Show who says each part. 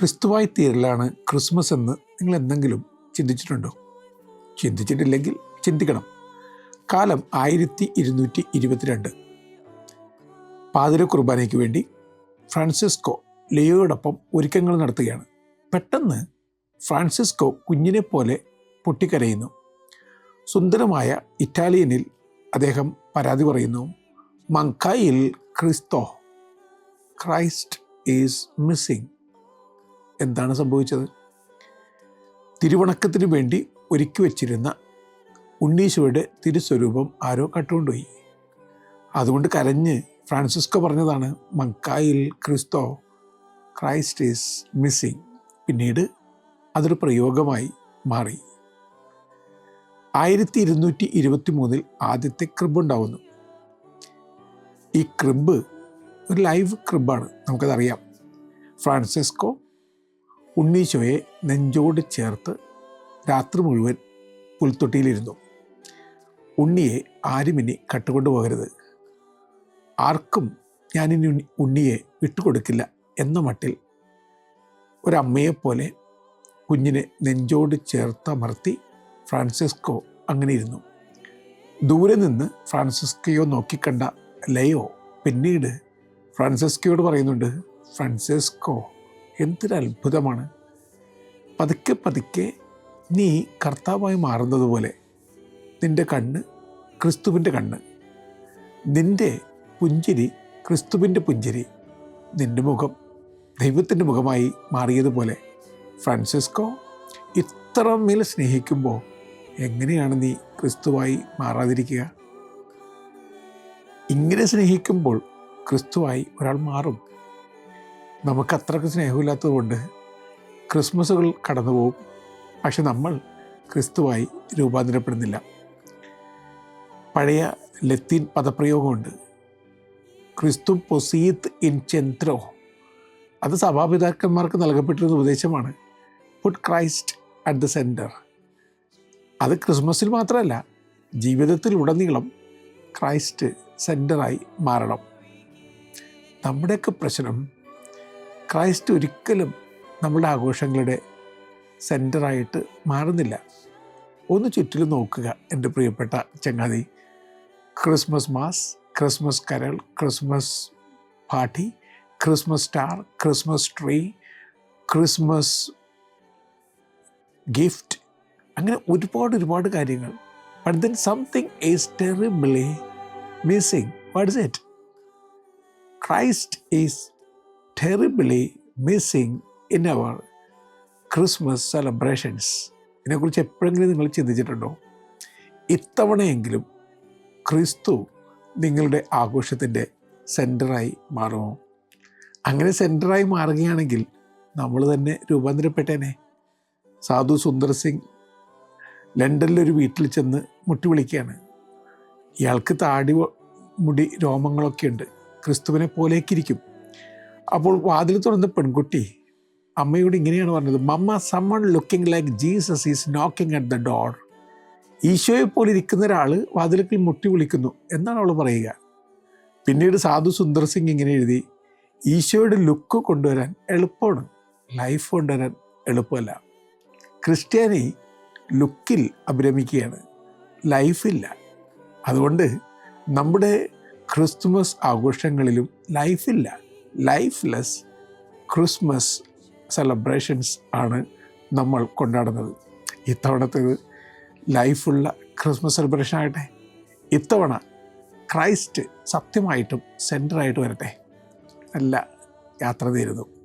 Speaker 1: ക്രിസ്തുവായി തീരലാണ് Christmas എന്ന് നിങ്ങൾ എന്തെങ്കിലും ചിന്തിച്ചിട്ടുണ്ടോ? ചിന്തിച്ചിട്ടില്ലെങ്കിൽ ചിന്തിക്കണം. കാലം ആയിരത്തി ഇരുന്നൂറ്റി ഇരുപത്തിരണ്ട്. പാതിര കുർബാനയ്ക്ക് വേണ്ടി ഫ്രാൻസിസ്കോ ലിയോയോടൊപ്പം ഒരുക്കങ്ങൾ നടത്തുകയാണ്. പെട്ടെന്ന് ഫ്രാൻസിസ്കോ കുഞ്ഞിനെ പോലെ പൊട്ടിക്കരയുന്നു. സുന്ദരമായ ഇറ്റാലിയനിൽ അദ്ദേഹം പരാതി പറയുന്നു മങ്കായിൽ ക്രിസ്തോ ക്രൈസ്റ്റ് ഈസ് മിസ്സിങ്. എന്താണ് സംഭവിച്ചത്? തിരുവണക്കത്തിന് വേണ്ടി ഒരുക്കി വച്ചിരുന്ന ഉണ്ണീശോയുടെ തിരുസ്വരൂപം ആരോ കട്ടുകൊണ്ടുപോയി അതുകൊണ്ട് കരഞ്ഞ് ഫ്രാൻസിസ്കോ പറഞ്ഞതാണ് മക്കായിൽ ക്രിസ്തോ ക്രൈസ്റ്റ് ഈസ് മിസ്സിങ്. പിന്നീട് അതൊരു പ്രയോഗമായി മാറി. ആയിരത്തി ഇരുന്നൂറ്റി ഇരുപത്തി മൂന്നിൽ ആദ്യത്തെ ക്രിബ് ഉണ്ടാവുന്നു ഈ ക്രിബ് ഒരു ലൈവ് ക്രിബാണ് നമുക്കതറിയാം. ഫ്രാൻസിസ്കോ ഉണ്ണീശോയെ നെഞ്ചോട് ചേർത്ത് രാത്രി മുഴുവൻ പുൽത്തൊട്ടിയിലിരുന്നു. ഉണ്ണിയെ ആരും ഇനി കട്ടുകൊണ്ടു പോകരുത്. ആർക്കും ഞാനിനി ഉണ്ണി- ഉണ്ണിയെ വിട്ടുകൊടുക്കില്ല എന്ന മട്ടിൽ ഒരമ്മയെപ്പോലെ കുഞ്ഞിനെ നെഞ്ചോട് ചേർത്തമർത്തി ഫ്രാൻസിസ്കോ അങ്ങനെ ഇരുന്നു ദൂരെ നിന്ന് ഫ്രാൻസിസ്കയോ നോക്കിക്കണ്ട ലയോ പിന്നീട് ഫ്രാൻസിസ്കയോട് പറയുന്നുണ്ട് ഫ്രാൻസിസ്കോ എന്തൊരു അത്ഭുതമാണ് പതുക്കെ പതുക്കെ നീ കർത്താവായി മാറുന്നത് പോലെ നിന്റെ കണ്ണ് ക്രിസ്തുവിന്റെ കണ്ണ് നിന്റെ പുഞ്ചിരി ക്രിസ്തുവിന്റെ പുഞ്ചിരി നിന്റെ മുഖം ദൈവത്തിന്റെ മുഖമായി മാറിയതുപോലെ. ഫ്രാൻസിസ്കോ ഇത്രമേൽ സ്നേഹിക്കുമ്പോൾ എങ്ങനെയാണ് നീ ക്രിസ്തുവായി മാറാതിരിക്കുക? ഇങ്ങനെ സ്നേഹിക്കുമ്പോൾ ക്രിസ്തുവായി ഒരാൾ മാറും. നമുക്ക് അത്രയ്ക്ക് സ്നേഹമില്ലാത്തതുകൊണ്ട് ക്രിസ്മസുകൾ കടന്നു പോകും പക്ഷെ നമ്മൾ ക്രിസ്തുവായി രൂപാന്തരപ്പെടുന്നില്ല. പഴയ ലത്തീൻ പദപ്രയോഗമുണ്ട്. ക്രിസ്തു പൊസീത്ത് ഇൻ ചെന്ത്രോ അത് സഭാപിതാക്കന്മാർക്ക് നൽകപ്പെട്ടിരുന്ന ഉപദേശമാണ്. Put Christ at the center അത് ക്രിസ്മസിൽ മാത്രമല്ല ജീവിതത്തിൽ ഉടനീളം ക്രൈസ്റ്റ് സെന്ററായി മാറണം. നമ്മുടെയൊക്കെ പ്രശ്നം ക്രൈസ്റ്റ് ഒരിക്കലും നമ്മുടെ ആഘോഷങ്ങളുടെ സെന്ററായിട്ട് മാറുന്നില്ല. ഒന്ന് ചുറ്റിലും നോക്കുക എന്റെ പ്രിയപ്പെട്ട ചങ്ങാതി. Christmas mass Christmas carol Christmas party Christmas star Christmas tree Christmas gift. അങ്ങനെ ഒരുപാട് ഒരുപാട് കാര്യങ്ങൾ. But then something is terribly missing what is it Christ is terribly missing in our Christmas celebrations ഇതിനെക്കുറിച്ച് എപ്പോഴെങ്കിലും നിങ്ങൾ ചിന്തിച്ചിട്ടുണ്ടോ? ഇത്തവണയെങ്കിലും ക്രിസ്തു നിങ്ങളുടെ ആഘോഷത്തിന്റെ സെന്ററായി മാറുമോ? അങ്ങനെ സെന്ററായി മാറുകയാണെങ്കിൽ നമ്മൾ തന്നെ രൂപാന്തരപ്പെട്ടേനെ. സാധു സുന്ദർ സിംഗ് ലണ്ടനിലൊരു വീട്ടിൽ ചെന്ന് മുട്ടി വിളിക്കുകയാണ്. ഇയാൾക്ക് താടി മുടി രോമങ്ങളൊക്കെ ഉണ്ട് ക്രിസ്തുവിനെ പോലേക്കിരിക്കും അപ്പോൾ വാതിൽ തുറന്ന പെൺകുട്ടി അമ്മയോട് ഇങ്ങനെയാണ് പറഞ്ഞത് mamma someone looking like Jesus is knocking at the door ഈശോയെ പോലെ ഇരിക്കുന്ന ഒരാൾ വാതിലക്കിൽ മുട്ടി വിളിക്കുന്നു എന്നാണ് അവൾ പറയുക. പിന്നീട് സാധു സുന്ദർ സിംഗ് ഇങ്ങനെ എഴുതി ഈശോയുടെ ലുക്ക് കൊണ്ടുവരാൻ എളുപ്പമാണ് ലൈഫ് കൊണ്ടുവരാൻ എളുപ്പമല്ല. ക്രിസ്ത്യാനി ലുക്കിൽ അഭിരമിക്കുകയാണ് ലൈഫില്ല അതുകൊണ്ട് നമ്മുടെ ക്രിസ്തുമസ് ആഘോഷങ്ങളിലും ലൈഫില്ല ലൈഫ്ലെസ് ക്രിസ്മസ് സെലിബ്രേഷൻസ് ആണ് നമ്മൾ കൊണ്ടാടുന്നത്. ഇത്തവണത്തേത് ലൈഫുള്ള ക്രിസ്മസ് സെലിബ്രേഷൻ ആകട്ടെ ഇത്തവണ ക്രൈസ്റ്റ് സത്യമായിട്ടും സെന്ററായിട്ട് വരട്ടെ. നല്ല യാത്ര നേരുന്നു.